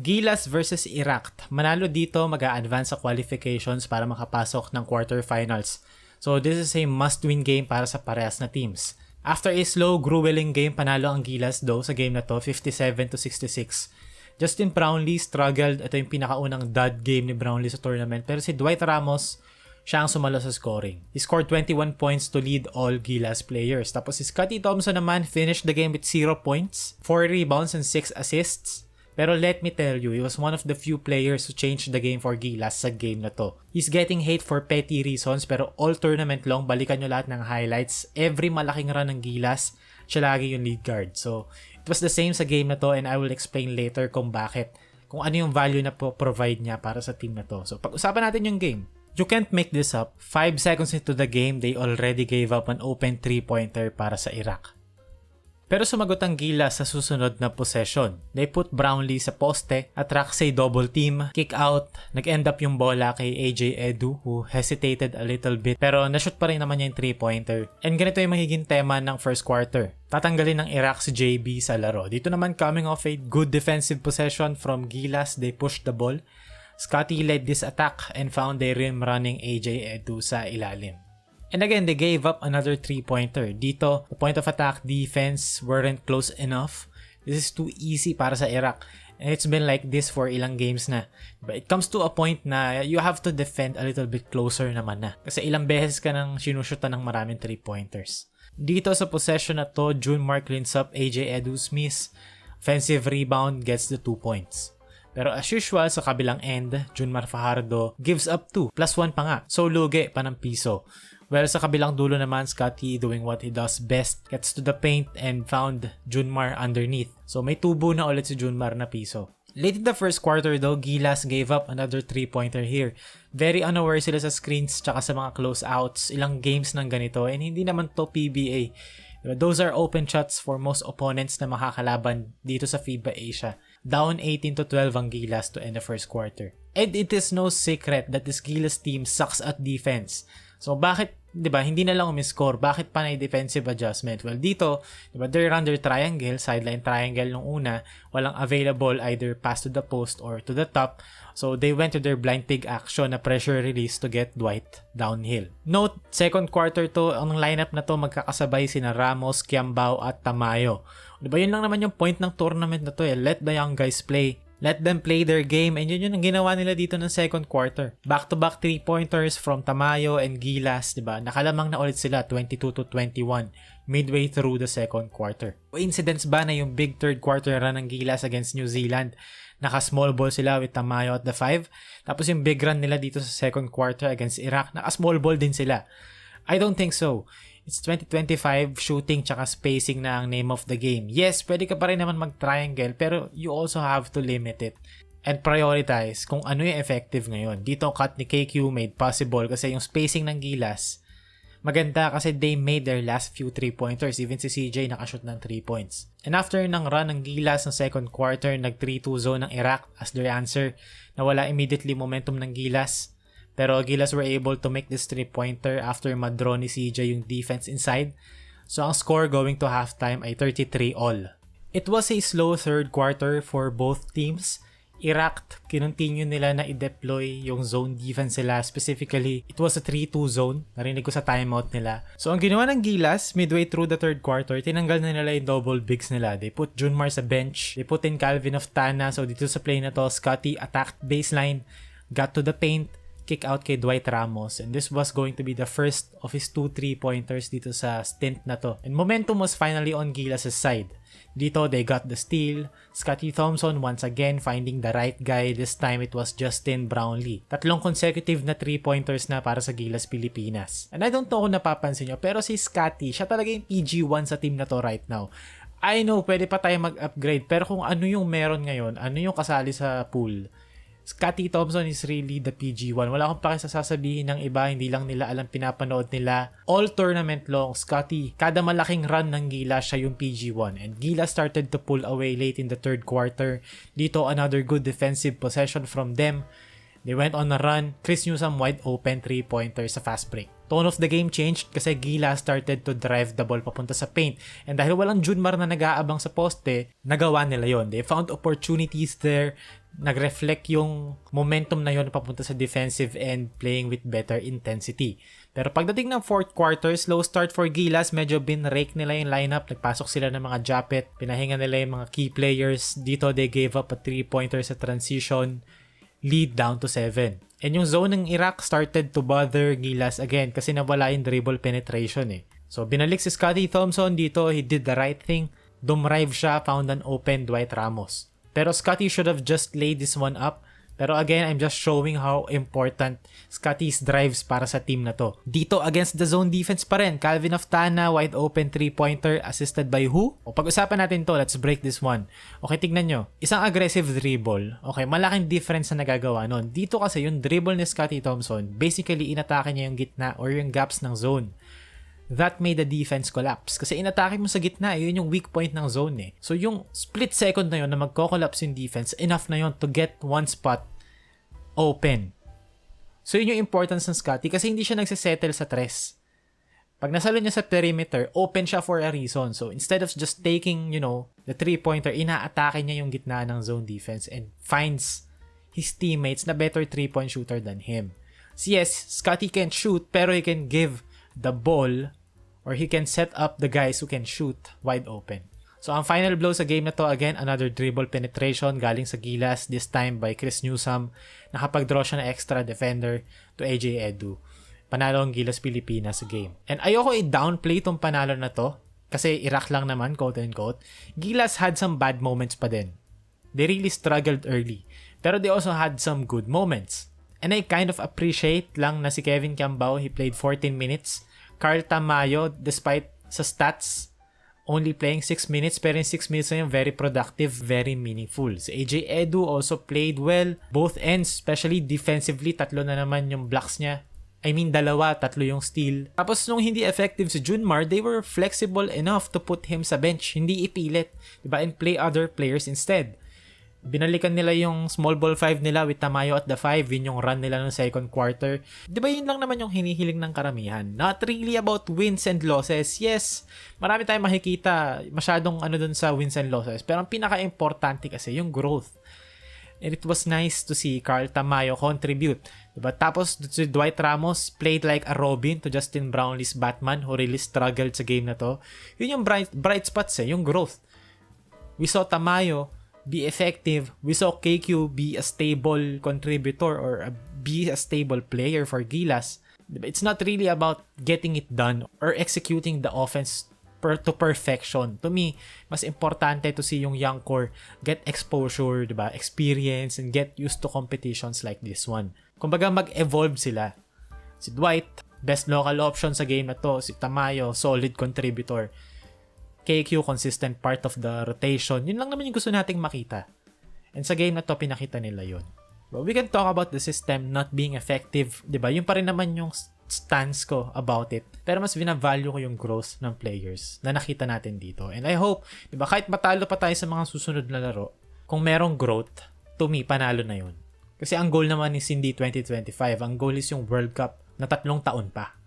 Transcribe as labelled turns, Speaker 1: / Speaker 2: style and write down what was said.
Speaker 1: Gilas versus Iraq. Manalo dito, mag advance sa qualifications para makapasok ng quarterfinals. So this is a must-win game para sa parehas na teams. After a slow, grueling game, panalo ang Gilas though sa game na to, 57 to 66. Justin Brownlee struggled. Ito yung pinakaunang dud game ni Brownlee sa tournament. Pero si Dwight Ramos, siya ang sumalo sa scoring. He scored 21 points to lead all Gilas players. Tapos si Scotty Thompson naman finished the game with 0 points, 4 rebounds and 6 assists. Pero let me tell you, he was one of the few players who changed the game for Gilas sa game na to. He's getting hate for petty reasons pero all tournament long, balikan nyo lahat ng highlights. Every malaking run ng Gilas, siya lagi yung lead guard. So, it was the same sa game na to and I will explain later kung bakit. Kung ano yung value na po provide niya para sa team na to. So, pag-usapan natin yung game. You can't make this up. 5 seconds into the game, they already gave up an open 3-pointer para sa Iraq. Pero sumagot ang Gila sa susunod na possession. They put Brownlee sa poste, attract say double team, kick out, nag-end up yung bola kay AJ Edu who hesitated a little bit pero nashoot pa rin naman niya yung 3-pointer. And ganito yung magiging tema ng first quarter. Tatanggalin ng Iraq si JB sa laro. Dito naman coming off a good defensive possession from Gilas, they pushed the ball. Scotty led this attack and found a rim running AJ Edu sa ilalim. And again, they gave up another three-pointer. Dito, the point of attack defense weren't close enough. This is too easy para sa Iraq. And it's been like this for ilang games na. But it comes to a point na you have to defend a little bit closer naman na. Kasi ilang beses ka nang sinushutan ng maraming three-pointers. Dito sa possession na to, June Mark cleans up AJ Edu Smith. Offensive rebound gets the 2 points. Pero as usual, sa kabilang end, Junmar Fajardo gives up 2, plus 1 pa nga. So lugi pa ng piso. Well, sa kabilang dulo naman, Scotty doing what he does best, gets to the paint and found Junmar underneath. So may tubo na ulit si Junmar na piso. Late in the first quarter though, Gilas gave up another 3-pointer here. Very unaware sila sa screens tsaka sa mga closeouts. Ilang games ng ganito and hindi naman to PBA. Diba? Those are open shots for most opponents na makakalaban dito sa FIBA Asia. Down 18 to 12 ang Gilas to end the first quarter. And it is no secret that this Gilas team sucks at defense. So bakit 'di ba, hindi na lang umiscore. Bakit pa na defensive adjustment? Well, dito, 'di ba, they're under triangle, sideline triangle nung una, walang available either pass to the post or to the top. So they went to their blind pig action na pressure release to get Dwight downhill. Note, second quarter to, ang lineup na to magkakasabay sina Ramos, Kiambao at Tamayo. 'Di ba, yun lang naman yung point ng tournament na to eh. Let the young guys play. Let them play their game and yun yun ang ginawa nila dito ng second quarter. Back-to-back three-pointers from Tamayo and Gilas, di ba? Nakalamang na ulit sila 22 to 21 midway through the second quarter. Coincidence ba na yung big third quarter run ng Gilas against New Zealand naka-small ball sila with Tamayo at the 5. Tapos yung big run nila dito sa second quarter against Iraq, naka-small ball din sila. I don't think so. It's 2025, shooting tsaka spacing na ang name of the game. Yes, pwede ka pa rin naman mag-triangle, pero you also have to limit it and prioritize kung ano yung effective ngayon. Dito ang cut ni KQ made possible kasi yung spacing ng Gilas, maganda kasi they made their last few 3-pointers. Even si CJ nakashoot ng 3 points. And after ng run ng Gilas ng second quarter, nag 3-2 zone ng Iraq as their answer. Nawala immediately momentum ng Gilas. Pero Gilas were able to make this three-pointer after madraw ni CJ yung defense inside. So ang score going to halftime ay 33 all. It was a slow third quarter for both teams. Iraq, kinontinue nila na i-deploy yung zone defense nila. Specifically, it was a 3-2 zone. Narinig ko sa timeout nila. So, ang ginawa ng Gilas, midway through the third quarter, tinanggal na nila yung double bigs nila. They put Junmar sa bench. They put in Calvin of Tana. So, dito sa play na to, Scotty attacked baseline, got to the paint, kick out kay Dwight Ramos and this was going to be the first of his two three-pointers dito sa stint na to. And momentum was finally on Gilas' side. Dito, they got the steal. Scotty Thompson once again finding the right guy. This time, it was Justin Brownlee. Tatlong consecutive na three-pointers na para sa Gilas Pilipinas. And I don't know kung napapansin nyo, pero si Scotty, siya talaga yung PG1 sa team na to right now. I know, pwede pa tayo mag-upgrade, pero kung ano yung meron ngayon, ano yung kasali sa pool, Scotty Thompson is really the PG1. Wala akong pakisasasabihin ng iba, hindi lang nila alam pinapanood nila. All tournament long, Scotty, kada malaking run ng Gila, siya yung PG1. And Gila started to pull away late in the third quarter. Dito, another good defensive possession from them. They went on a run. Chris Newsom wide open three-pointer sa fast break. Tone of the game changed kasi Gila started to drive the ball papunta sa paint. And dahil walang Junmar na nag-aabang sa poste, nagawa nila yon. They found opportunities there nag-reflect yung momentum na yon papunta sa defensive end playing with better intensity. Pero pagdating ng fourth quarter, slow start for Gilas, medyo binrake nila yung lineup, nagpasok sila ng mga japet, pinahinga nila yung mga key players. Dito they gave up a three-pointer sa transition, lead down to 7. And yung zone ng Iraq started to bother Gilas again kasi nawala yung dribble penetration eh. So binalik si Scotty Thompson dito, he did the right thing. Dumrive siya, found an open Dwight Ramos. Pero Scotty should have just laid this one up. Pero again, I'm just showing how important Scotty's drives para sa team na to. Dito against the zone defense pa rin. Calvin Oftana, wide open three-pointer, assisted by who? O pag-usapan natin to, let's break this one. Okay, tignan nyo. Isang aggressive dribble. Okay, malaking difference na nagagawa nun. Dito kasi yung dribble ni Scotty Thompson, basically inatake niya yung gitna or yung gaps ng zone that made the defense collapse. Kasi inatake mo sa gitna, yun yung weak point ng zone eh. So yung split second na yun na magko-collapse yung defense, enough na yun to get one spot open. So yun yung importance ng Scotty kasi hindi siya nagsisettle sa tres. Pag nasalo niya sa perimeter, open siya for a reason. So instead of just taking, you know, the three-pointer, inaatake niya yung gitna ng zone defense and finds his teammates na better three-point shooter than him. So yes, Scotty can shoot pero he can give the ball or he can set up the guys who can shoot wide open. So ang final blow sa game na to, again, another dribble penetration galing sa Gilas, this time by Chris Newsome. Nakapag-draw siya ng extra defender to AJ Edu. Panalo ang Gilas Pilipinas sa game. And ayoko i-downplay tong panalo na to kasi Iraq lang naman, quote unquote. Gilas had some bad moments pa din. They really struggled early. Pero they also had some good moments. And I kind of appreciate lang na si Kevin Cambao, he played 14 minutes. Carl Tamayo, despite sa stats, only playing 6 minutes, pero in 6 minutes na yun, very productive, very meaningful. Si AJ Edu also played well, both ends, especially defensively, tatlo na naman yung blocks niya. I mean, dalawa, tatlo yung steal. Tapos nung hindi effective si Junmar, they were flexible enough to put him sa bench. Hindi ipilit, diba? And play other players instead binalikan nila yung small ball 5 nila with Tamayo at the 5, yun yung run nila ng second quarter. Di ba yun lang naman yung hinihiling ng karamihan? Not really about wins and losses. Yes, marami tayong makikita masyadong ano dun sa wins and losses. Pero ang pinaka-importante kasi yung growth. And it was nice to see Carl Tamayo contribute. Diba? Tapos si Dwight Ramos played like a Robin to Justin Brownlee's Batman who really struggled sa game na to. Yun yung bright, bright spots eh, yung growth. We saw Tamayo be effective. We saw KQ be a stable contributor or a, be a stable player for Gilas. It's not really about getting it done or executing the offense per, to perfection. To me, mas importante to see yung young core get exposure, diba? experience, and get used to competitions like this one. Kumbaga mag-evolve sila. Si Dwight, best local option sa game na to. Si Tamayo, solid contributor. KQ consistent part of the rotation. Yun lang naman yung gusto nating makita. And sa game na to, pinakita nila yun. But we can talk about the system not being effective. ba diba? Yung pa rin naman yung stance ko about it. Pero mas binavalue ko yung growth ng players na nakita natin dito. And I hope, di ba, kahit matalo pa tayo sa mga susunod na laro, kung merong growth, to me, panalo na yun. Kasi ang goal naman is hindi 2025. Ang goal is yung World Cup na tatlong taon pa.